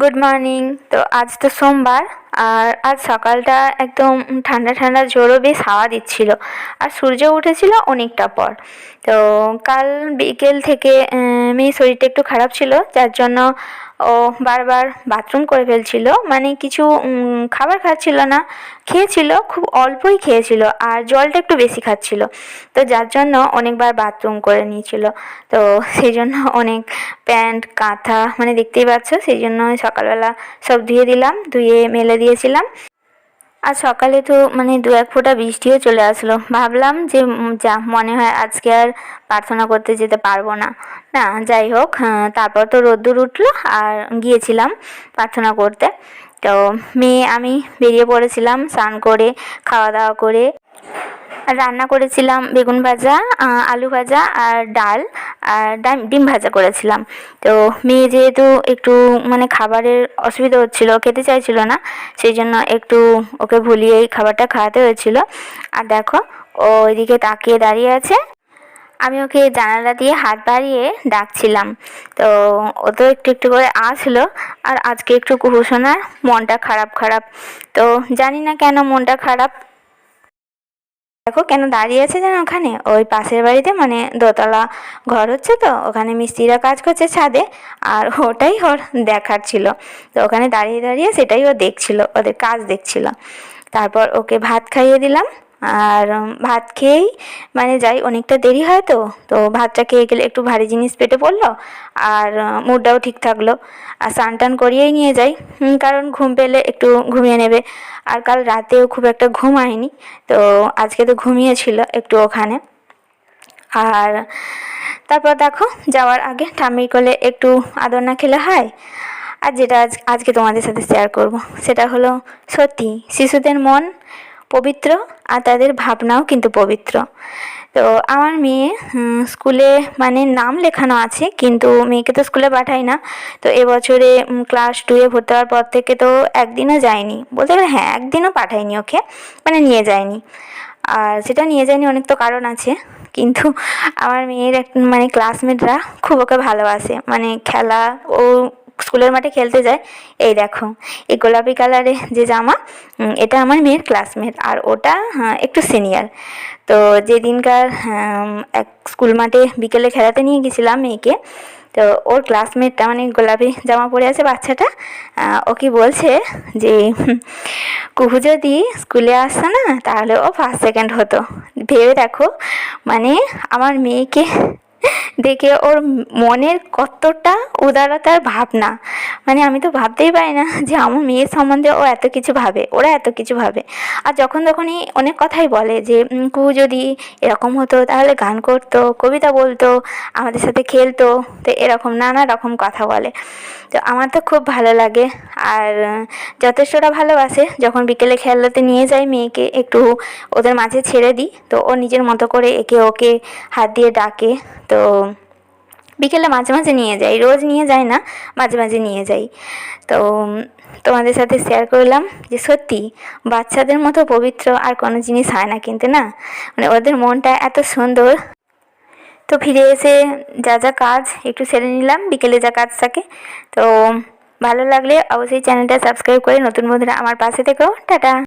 Good morning তো আজ তো সোমবার, আর আজ সকালটা একদম ঠান্ডা ঠান্ডা জোরও বেশ হাওয়া দিচ্ছিল, আর সূর্য উঠেছিল অনেকটা পর। তো কাল বিকেল থেকে মেয়ে শরীরটা একটু খারাপ ছিল, যার জন্য ও বারবার বাথরুম করে ফেলছিল। মানে কিছু খাবার খাচ্ছিল না। খেয়েছিল, খুব অল্পই খেয়েছিল আর জলটা একটু বেশি খাচ্ছিল। তো যার জন্য অনেকবার বাথরুম করে নিয়েছিল। তো সেই জন্য অনেক প্যান্ট, কাঁথা মানে দেখতেই পাচ্ছ, সেই জন্য সকালবেলা সব ধুয়ে দিলাম, ধুয়ে মেলে দিয়েছিলাম। আর সকালে তো মানে দু এক ফোঁটা বৃষ্টিও চলে আসলো। ভাবলাম যে যা মনে হয় আজকে আর প্রার্থনা করতে যেতে পারব না। না যাই হোক হ্যাঁ, তারপর তো রোদ্দুর উঠল আর গিয়েছিলাম প্রার্থনা করতে। তো মেয়ে আমি বেরিয়ে পড়েছিলাম স্নান করে খাওয়া দাওয়া করে। রান্না করেছিলাম বেগুন ভাজা আলু ভাজা আর ডাল, আর ডাম- ভাজা করেছিলাম। তো মেয়ে যেহেতু একটু মানে খাবারের অসুবিধা হচ্ছিল, খেতে চাইছিল না সেই জন্য একটু ওকে ভুলিয়েই খাবারটা খাওয়াতে হয়েছিল। আর দেখো, ও ওইদিকে তাকিয়ে দাঁড়িয়ে আছে। আমি ওকে জানালা দিয়ে হাত বাড়িয়ে ডাকছিলাম। তো ও তো একটু একটু করে আসলো, আর আজকে একটু কুহুসোনার মনটা খারাপ খারাপ। তো জানি না কেন মনটা খারাপ। দেখো কেন দাঁড়িয়ে আছে যেন ওখানে? ওই পাশের বাড়িতে মানে দোতলা ঘর হচ্ছে তো, ওখানে মিস্ত্রিরা কাজ করছে ছাদে, আর ওটাই ওর দেখার ছিল। তো ওখানে দাঁড়িয়ে দাঁড়িয়ে সেটাই ও দেখছিল, ওদের কাজ দেখছিল। তারপর ওকে ভাত খাইয়ে দিলাম। আর ভাত খেয়েই মানে যাই, অনেকটা দেরি হয় তো তো ভাতটা খেয়ে গেলে একটু ভারী জিনিস পেটে পড়ল আর মুডটাও ঠিক থাকল। আর স্নান টান করিয়েই নিয়ে যাই কারণ ঘুম পেলে একটু ঘুমিয়ে নেবে। আর কাল রাতেও খুব একটা ঘুম হয়নি তো আজকে তো ঘুমিয়েছিল একটু ওখানে। আর তারপর দেখো, যাওয়ার আগে ঠাম্মির কোলে একটু আদর না খেলে হয়? আর যেটা আজ, আজকে তোমাদের সাথে শেয়ার করব, সেটা হলো সত্যি, শিশুদের মন পবিত্র আর তাদের ভাবনাও কিন্তু পবিত্র। তো আমার মেয়ে স্কুলে মানে নাম লেখানো আছে, কিন্তু মেয়েকে তো স্কুলে পাঠাই না। তো এবছরে ক্লাস টুয়ে ভর্তি হওয়ার পর থেকে তো একদিনও যায়নি। বলতে গেলে হ্যাঁ একদিনও পাঠাইনি ওকে মানে নিয়ে যায়নি। আর সেটা নিয়ে যায়নি অনেক তো কারণ আছে, কিন্তু আমার মেয়ের এক মানে ক্লাসমেটরা খুব ওকে ভালোবাসে। মানে খেলা ও স্কুলের মাঠে খেলতে যায়। এই দেখো এই গোলাপি কালারের যে জামা এটা আমার মেয়ের ক্লাসমেট আর ওটা হ্যাঁ, একটু সিনিয়র তো যেদিনকার এক স্কুল মাঠে বিকেলে খেলাতে নিয়ে গেছিলাম মেয়েকে তো ওর ক্লাসমেটটা মানে গোলাপি জামা পরে আছে বাচ্চাটা ও কি বলছে যে কুহু যদি স্কুলে আসতো না তাহলে ও ফার্স্ট সেকেন্ড হতো। ভেবে দেখো মানে আমার মেয়েকে দেখে ওর মনের কতটা উদারতার ভাবনা। মানে আমি তো ভাবতেই পারি না যে আমার মেয়ের সম্বন্ধে ও এত কিছু ভাবে, ওরা এত কিছু ভাবে। আর যখন তখনই অনেক কথাই বলে যে কু যদি এরকম হতো তাহলে গান করতো, কবিতা বলতো, আমাদের সাথে খেলতো। তো এরকম নানা রকম কথা বলে। তো আমার তো খুব ভালো লাগে। আর যথেষ্টটা ভালোবাসে। যখন বিকেলে খেলাতে নিয়ে যাই মেয়েকে, একটু ওদের মাঝে ছেড়ে দিই। তো ও নিজের মতো করে একে ওকে হাত দিয়ে ডাকে। তো বিকেলে মাঝে মাঝে নিয়ে যাই, রোজ নিয়ে যাই না, মাঝে মাঝে নিয়ে যাই। তো তোমাদের সাথে শেয়ার করলাম যে সত্যি বাচ্চাদের মতো পবিত্র আর কোনো জিনিস হয় না কিন্তু না? মানে ওদের মনটা এত সুন্দর। তো ফিরে এসে যা যা কাজ একটু সেরে নিলাম, বিকেলে যা কাজ থাকে। তো, ভালো লাগলে অবশ্যই চ্যানেলটা সাবস্ক্রাইব করে নতুন বন্ধুরা আমার পাশে থেকেও টাটা!